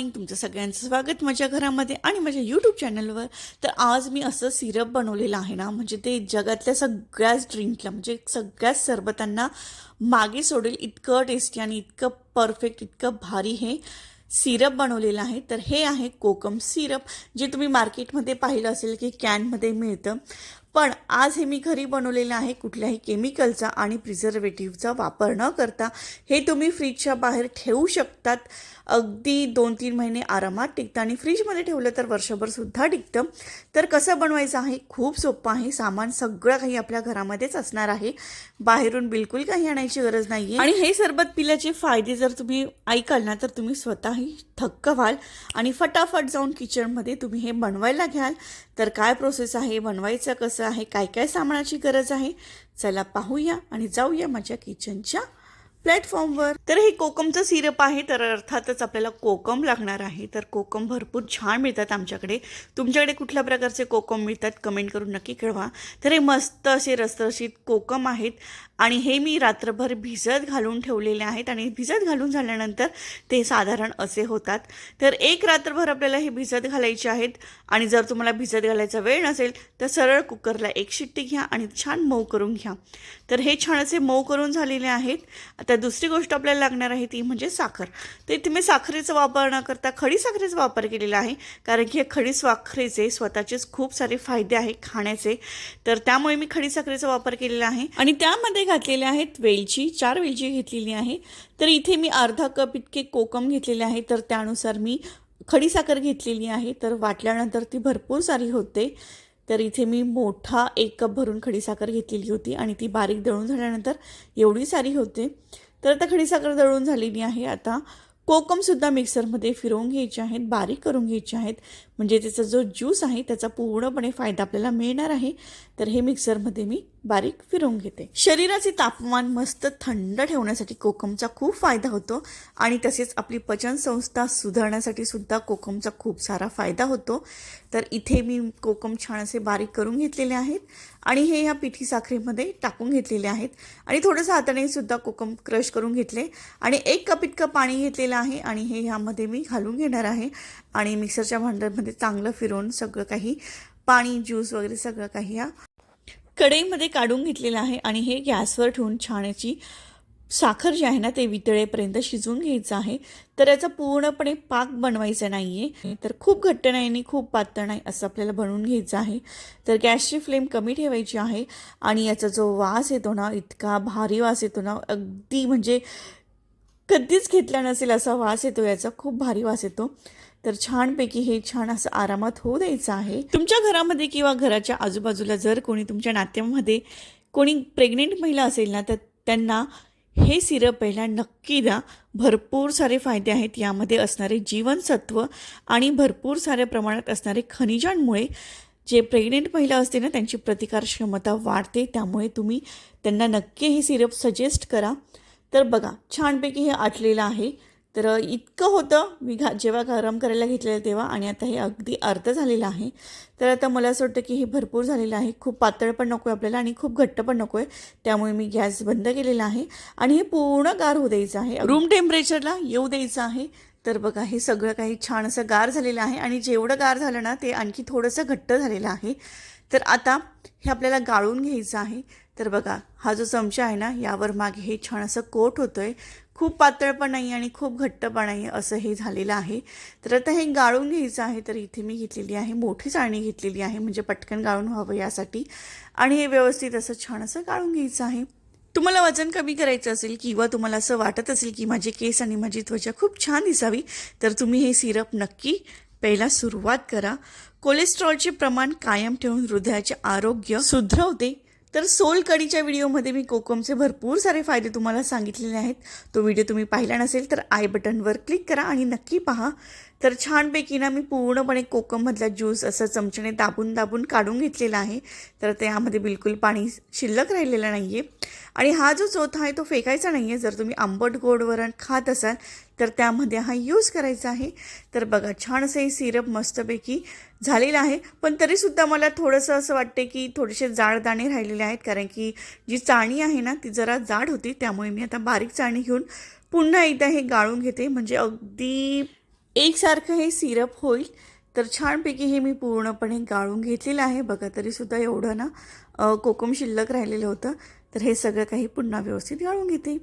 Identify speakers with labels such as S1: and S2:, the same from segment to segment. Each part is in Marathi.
S1: मॉर्निंग तुमचं सगळ्यांचं स्वागत माझ्या घरामध्ये आणि माझ्या यूट्यूब चॅनलवर तर आज मी असं सिरप बनवलेलं आहे ना म्हणजे ते जगातल्या सगळ्याच ड्रिंकला म्हणजे सगळ्याच सरबतांना मागे सोडेल. इतकं टेस्टी आणि इतकं परफेक्ट इतकं भारी हे सिरप बनवलेलं आहे. तर हे आहे कोकम सिरप जे तुम्ही मार्केटमध्ये पाहिलं असेल की कॅनमध्ये मिळतं. पण आज हे मी घरी बनवलेलं आहे कुठल्याही केमिकलचा आणि प्रिझर्वेटिव्हचा वापर न करता. हे तुम्ही फ्रीजच्या बाहेर ठेवू शकतात. अगदी दोन तीन महिने आरामात टिकतं आणि फ्रीजमध्ये ठेवलं तर वर्षभरसुद्धा टिकतं. तर कसं बनवायचं आहे? खूप सोपं आहे. सामान सगळं काही आपल्या घरामध्येच असणार आहे. बाहेरून बिलकुल काही आणायची गरज नाही आणि हे सरबत पिल्याचे फायदे जर तुम्ही ऐकाल ना तर तुम्ही स्वतःही थक्क व्हाल आणि फटाफट जाऊन किचनमध्ये तुम्ही हे बनवायला घ्याल. तर काय प्रोसेस आहे बनवायचं कसं आहे काय काय सामानाची गरज आहे चला पाहूया आणि जाऊया माझ्या किचनच्या प्लॅटफॉर्मवर तर हे कोकमचं सिरप आहे तर अर्थातच आपल्याला कोकम लागणार आहे. तर कोकम भरपूर छान मिळतात आमच्याकडे. तुमच्याकडे कुठल्या प्रकारचे कोकम मिळतात कमेंट करून नक्की कळवा. तर हे मस्त असे रसरशीत कोकम आहेत आणि हे मी रात्रभर भिजत घालून ठेवलेले आहेत आणि भिजत घालून झाल्यानंतर ते साधारण असे होतात. तर एक रात्रभर आपल्याला हे भिजत घालायचे आहेत आणि जर तुम्हाला भिजत घालायचा वेळ नसेल तर सरळ कुकरला एक शिट्टी घ्या आणि छान मऊ करून घ्या. तर हे छान असे मऊ करून झालेले आहेत. आता दुसरी गोष्ट आपल्याला लागणार आहे ती म्हणजे साखर. तर इथे मी साखरेचा वापर न करता खडी साखरेचा वापर केलेला आहे. कारण की हे खडी साखरेचे स्वतःचेच खूप सारे फायदे आहे खाण्याचे. तर त्यामुळे मी खडी साखरेचा वापर केलेला आहे. आणि त्यामध्ये घातलेले आहेत वेलची चार वेलची घेतलेली आहे. तर इथे मी अर्धा कप इतके कोकम घेतलेले आहे. तर त्यानुसार मी खडी साखर घेतलेली आहे. तर वाटल्यानंतर ती भरपूर सारी होते. तर इथे मी मोठा एक कप भरून खडीसाखर घेतलेली होती आणि ती बारीक दळून झाल्यानंतर एवढी सारी होते. तर आता खडीसाखर दळून झालेली आहे. आता कोकमसुद्धा मिक्सरमध्ये फिरवून घ्यायचे आहेत बारीक करून घ्यायचे आहेत. म्हणजे त्याचा जो ज्यूस आहे त्याचा पूर्णपणे फायदा आपल्याला मिळणार आहे. तर हे मिक्सरमध्ये मी बारीक फिरवून घेते. शरीराचे तापमान मस्त थंड ठेवण्यासाठी कोकमचा खूप फायदा होतो आणि तसेच आपली पचनसंस्था सुधारण्यासाठी सुद्धा कोकमचा खूप सारा फायदा होतो. तर इथे मी कोकम छान असे बारीक करून घेतलेले आहेत आणि हे ह्या पिठी साखरेमध्ये टाकून घेतलेले आहेत. आणि थोडंसं हाताने सुद्धा कोकम क्रश करून घेतले. आणि एक कप इतकं पाणी घेतलेलं आहे आणि हे ह्यामध्ये मी घालून घेणार आहे. आणि मिक्सरच्या भांड्यामध्ये चांगलं फिरवून सगळं काही पाणी ज्यूस वगैरे सगळं काही ह्या कढईमध्ये काढून घेतलेलं आहे आणि हे गॅसवर ठेवून छान याची साखर जी आहे ना ते वितळेपर्यंत शिजवून घ्यायचं आहे. तर याचा पूर्णपणे पाक बनवायचा नाही आहे तर खूप घट्ट नाही आणि खूप पातळ नाही असं आपल्याला बनवून घ्यायचं आहे. तर गॅसची फ्लेम कमी ठेवायची आहे आणि याचा जो वास येतो ना इतका भारी वास येतो ना अगदी म्हणजे कधीच घेतला नसेल असा वास येतो याचा खूप भारी वास येतो. तर छानपैकी हे छान असं आरामात होऊ द्यायचं आहे. तुमच्या घरामध्ये किंवा घराच्या आजूबाजूला जर कोणी तुमच्या नात्यामध्ये कोणी प्रेग्नेंट महिला असेल ना तर त्यांना हे सिरप पहिला नक्की द्या. भरपूर सारे फायदे आहेत यामध्ये असणारे जीवनसत्व आणि भरपूर साऱ्या प्रमाणात असणारे खनिजांमुळे जे प्रेग्नेंट महिला असते ना त्यांची प्रतिकार क्षमता वाढते. त्यामुळे तुम्ही त्यांना नक्की हे सिरप सजेस्ट करा. तर बघा छानपैकी हे आटलेलं आहे. तर इतकं होतं मी घा जेव्हा गरम करायला घेतलेलं तेव्हा आणि आता हे अगदी अर्ध झालेलं आहे. तर आता मला असं वाटतं की हे भरपूर झालेलं आहे. खूप पातळ पण नको आहे आपल्याला आणि खूप घट्ट पण नको आहे त्यामुळे मी गॅस बंद केलेला आहे आणि हे पूर्ण गार होऊ द्यायचं आहे. रूम टेम्परेचरला येऊ द्यायचं आहे. तर बघा हे सगळं काही छान असं गार झालेलं आहे आणि जेवढं गार झालं ना ते आणखी थोडंसं घट्ट झालेलं आहे. तर आता हे आपल्याला गाळून घ्यायचं आहे. तर बघा हा जो चमचा आहे ना यावर मागे हे छान असं कोट होतं आहे खूप पातळ पण नाही आणि खूप घट्ट पण नाही असं हे झालेलं आहे. तर आता हे गाळून घ्यायचं आहे तर इथे मी घेतलेली आहे मोठी चाळणी घेतलेली आहे म्हणजे पटकन गाळून व्हावं यासाठी. आणि हे व्यवस्थित असं छान असं गाळून घ्यायचं आहे. तुम्हाला वजन कमी करायचं असेल किंवा तुम्हाला असं वाटत असेल की माझे केस आणि माझी त्वचा खूप छान दिसावी तर तुम्ही हे सिरप नक्की पहिला सुरुवात करा. कोलेस्ट्रॉलचे प्रमाण कायम ठेवून हृदयाचे आरोग्य सुधरवते. तर सोल कढीच्या व्हिडिओमध्ये मी कोकमचे भरपूर सारे फायदे तुम्हाला सांगितलेले आहेत. तो व्हिडिओ तुम्ही पाहिला नसेल तर आय बटनवर क्लिक करा आणि नक्की पहा. तर छानपैकी ना मी पूर्णपणे कोकममधला ज्यूस असं चमच्याने दाबून दाबून काढून घेतलेला आहे. तर त्यामध्ये बिलकुल पाणी शिल्लक राहिलेलं नाही आहे आणि हा जो चोथा आहे तो फेकायचा नाही आहे जर तुम्ही आंबट गोड वरण खात असाल तर त्यामध्ये हा यूज करायचा आहे. तर बघा छान असं हे सिरप मस्तपैकी झालेलं आहे. पण तरीसुद्धा मला थोडंसं असं वाटते की थोडेसे जाड दाणे राहिलेले आहेत. कारण की जी चाळणी आहे ना ती जरा जाड होती. त्यामुळे मी आता बारीक चाळणी घेऊन पुन्हा एकदा हे गाळून घेते. म्हणजे अगदी एकसारखं हे सिरप होईल. तर छानपैकी हे मी पूर्णपणे गाळून घेतलेलं आहे. बघा तरीसुद्धा एवढं ना कोकम शिल्लक राहिलेलं होतं. तर हे सगळं काही पुन्हा व्यवस्थित गाळून घेते.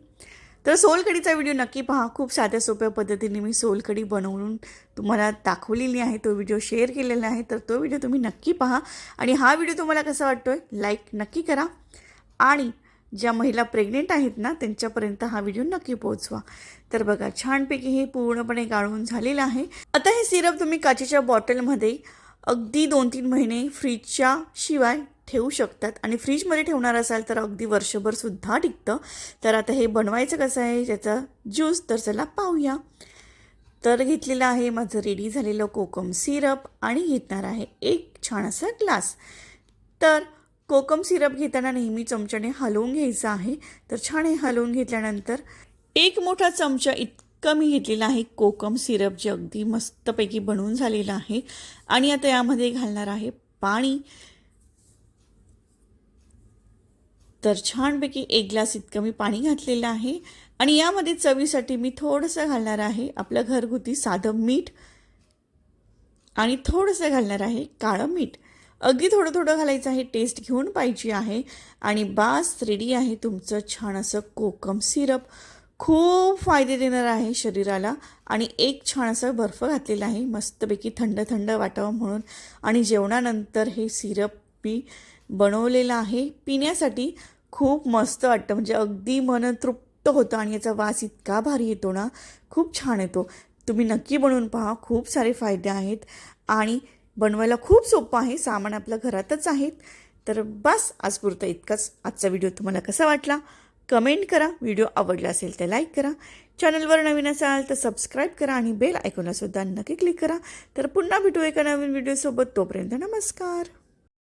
S1: तर सोलकडीचा व्हिडिओ नक्की पहा. खूप साध्या सोप्या पद्धतीने मी सोलकडी बनवून तुम्हाला दाखवलेली आहे. तो व्हिडिओ शेअर केलेला आहे. तर तो व्हिडिओ तुम्ही नक्की पहा. आणि हा व्हिडिओ तुम्हाला कसा वाटतो आहे लाईक नक्की करा. आणि ज्या महिला प्रेग्नेंट आहेत ना त्यांच्यापर्यंत हा व्हिडिओ नक्की पोहोचवा. तर बघा छानपैकी हे पूर्णपणे गाळून झालेलं आहे. आता हे सिरप तुम्ही काचेच्या बॉटलमध्ये अगदी दोन तीन महिने फ्रीजच्या शिवाय ठेवू शकतात. आणि फ्रीजमध्ये ठेवणार असाल तर अगदी वर्षभर सुद्धा टिकतं. तर आता हे बनवायचं कसं आहे? त्याचा ज्यूस तर चला पाहूया. तर घेतलेलं आहे माझं रेडी झालेलं कोकम सिरप आणि घेतणार आहे एक छान असा ग्लास तर कोकम सिरप घेताना नेहमी चमच्याने हलवून घ्यायचं आहे. तर छान हे हलवून घेतल्यानंतर एक मोठा चमचा इतकं मी घेतलेला आहे कोकम सिरप जे अगदी मस्तपैकी बनवून झालेलं आहे. आणि आता यामध्ये घालणार आहे पाणी. तर छानपैकी एक ग्लास इतकं मी पाणी घातलेलं आहे. आणि यामध्ये चवीसाठी मी थोडंसं घालणार आहे आपलं घरगुती साधं मीठ. आणि थोडंसं घालणार आहे काळं मीठ. अगदी थोडं थोडं घालायचं आहे टेस्ट घेऊन पाहिजे आहे. आणि बास रेडी आहे तुमचं छान असं कोकम सिरप खूप फायदे देणार आहे शरीराला. आणि एक छान असं बर्फ घातलेला आहे मस्तपैकी थंड थंड वाटावं म्हणून. आणि जेवणानंतर हे सिरप मी बनवलेलं आहे पिण्यासाठी. खूप मस्त वाटतं. म्हणजे अगदी मन तृप्त होतं आणि याचा वास इतका भारी येतो ना खूप छान येतो. तुम्ही नक्की बनवून पहा खूप सारे फायदे आहेत. आणि बनवायला खूप सोपं आहे सामान आपल्या घरातच आहेत. तर बस आज पुरतं इतकाच. आजचा व्हिडिओ तुम्हाला कसा वाटला? कमेंट करा. व्हिडिओ आवडला असेल तर लाईक करा. चॅनलवर नवीन असाल तर सबस्क्राईब करा आणि बेल आयकॉनला नक्की क्लिक करा. तर पुन्हा भेटू एका नवीन व्हिडिओसोबत. तोपर्यंत नमस्कार.